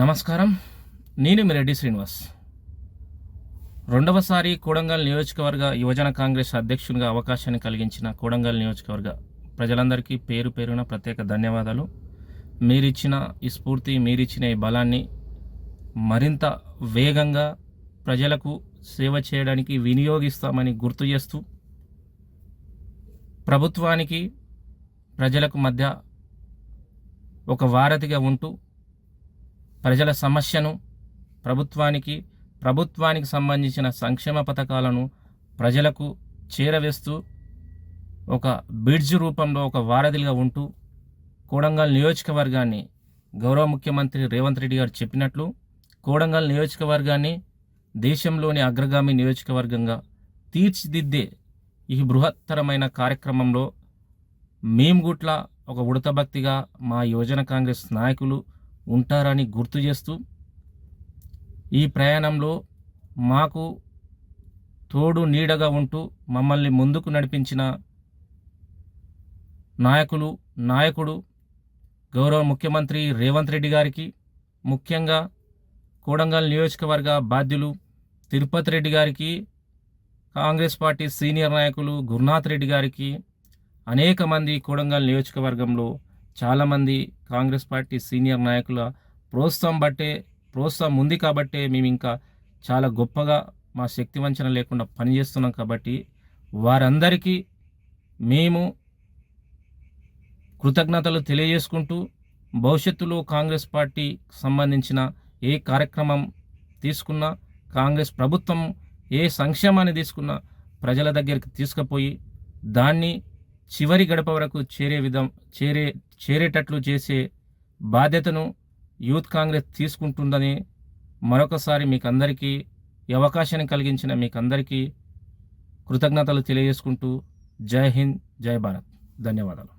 నమస్కారం. నేను మీ రెడ్డి శ్రీనివాస్. రెండవసారి కోడంగల్ నియోజకవర్గ యువజన కాంగ్రెస్ అధ్యక్షునిగా అవకాశాన్ని కలిగించిన కోడంగల్ నియోజకవర్గ ప్రజలందరికీ పేరు పేరున ప్రత్యేక ధన్యవాదాలు. మీరిచ్చిన ఈ స్ఫూర్తి మీరిచ్చిన ఈ బలాన్ని మరింత వేగంగా ప్రజలకు సేవ చేయడానికి వినియోగిస్తామని గుర్తు చేస్తూ ప్రభుత్వానికి ప్రజలకు మధ్య ఒక వారధిగా ఉంటూ ప్రజల సమస్యను ప్రభుత్వానికి ప్రభుత్వానికి సంబంధించిన సంక్షేమ పథకాలను ప్రజలకు చేరవేస్తూ ఒక బిడ్జ్ రూపంలో ఒక వారధిగా ఉంటూ కోడంగల్ నియోజకవర్గాన్ని గౌరవ ముఖ్యమంత్రి రేవంత్ రెడ్డి గారు చెప్పినట్లు కోడంగల్ నియోజకవర్గాన్ని దేశంలోని అగ్రగామి నియోజకవర్గంగా తీర్చిదిద్దే ఈ బృహత్తరమైన కార్యక్రమంలో మేము గుట్ల ఒక ఉడతభక్తిగా మా యువజన కాంగ్రెస్ నాయకులు ఉంటారని గుర్తు చేస్తూ ఈ ప్రయాణంలో మాకు తోడు నీడగా ఉంటూ మమ్మల్ని ముందుకు నడిపించిన నాయకులు నాయకుడు గౌరవ ముఖ్యమంత్రి రేవంత్ రెడ్డి గారికి ముఖ్యంగా కోడంగల్ నియోజకవర్గ బాధ్యులు తిరుపతి రెడ్డి గారికి కాంగ్రెస్ పార్టీ సీనియర్ నాయకులు గురునాథ్ రెడ్డి గారికి అనేక మంది కోడంగల్ నియోజకవర్గంలో చాలామంది కాంగ్రెస్ పార్టీ సీనియర్ నాయకుల ప్రోత్సాహం బట్టే ప్రోత్సాహం ఉంది కాబట్టే మేము ఇంకా చాలా గొప్పగా మా శక్తి వంచన లేకుండా పనిచేస్తున్నాం కాబట్టి వారందరికీ మేము కృతజ్ఞతలు తెలియజేసుకుంటూ భవిష్యత్తులో కాంగ్రెస్ పార్టీ సంబంధించిన ఏ కార్యక్రమం తీసుకున్నా కాంగ్రెస్ ప్రభుత్వం ఏ సంక్షేమాన్ని తీసుకున్నా ప్రజల దగ్గరికి తీసుకుపోయి దాన్ని చివరి గడప వరకు చేరే విధం చేరే చేరేటట్లు చేసే బాధ్యతను యూత్ కాంగ్రెస్ తీసుకుంటుందని మరొకసారి మీకు అందరికీ ఈ అవకాశాన్ని కలిగించిన మీకు అందరికీ కృతజ్ఞతలు తెలియజేసుకుంటూ జై హింద్ జై భారత్. ధన్యవాదాలు.